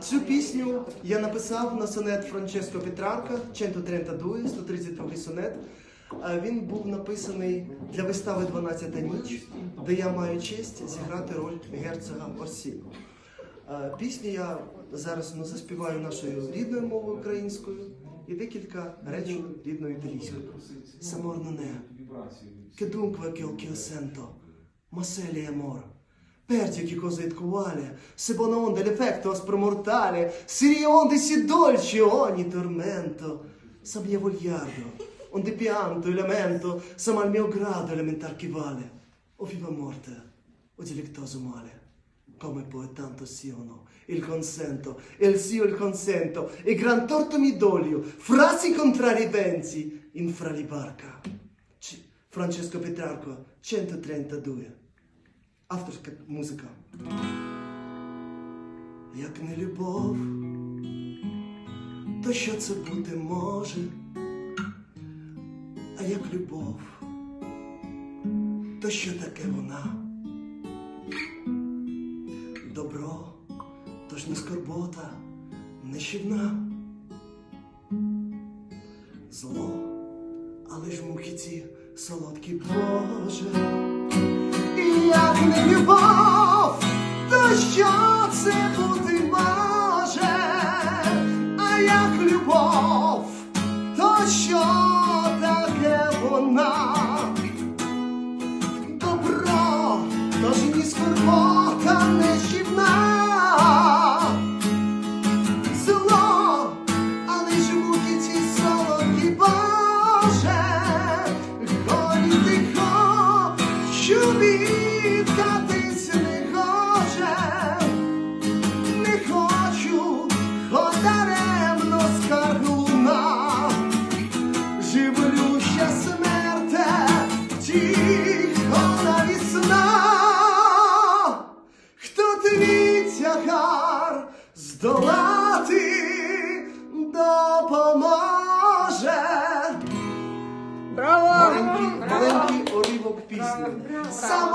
Цю пісню я написав на сонет Франческо Петрарка, 132, 132 сонет. Він був написаний для вистави «12 ніч, де я маю честь зіграти роль герцога Орсіно. А Пісню я зараз ну, заспіваю нашою рідною мовою українською і декілька речень рідною італійською. Самор non è, che dunque che occhio sento, ma se lei è amor. Perdi che cosa è quale, se buona onda l'effetto aspro mortale, si rionde si dolce ogni tormento, sa mia vogliardo, onde pianto e lamento, sa mal mio grado elementar chi vale, o viva morte, o delictoso male. Come poi tanto siono, il consento, e il sì il consento, e gran torto mi dolio, frasi contrari pensi, in fra li barca. C- Francesco Petrarco, 132. Авторська музика. Як не любов, то що це бути може? А як любов, то що таке вона? Добро, то ж не скорбота, не щівна. Зло, але ж муки ці солодкі Боже. Як не любов, то що це бути може? А як любов, то що таке вона? Здолати допоможе. Браво! Маленький, маленький орівок пісні. Само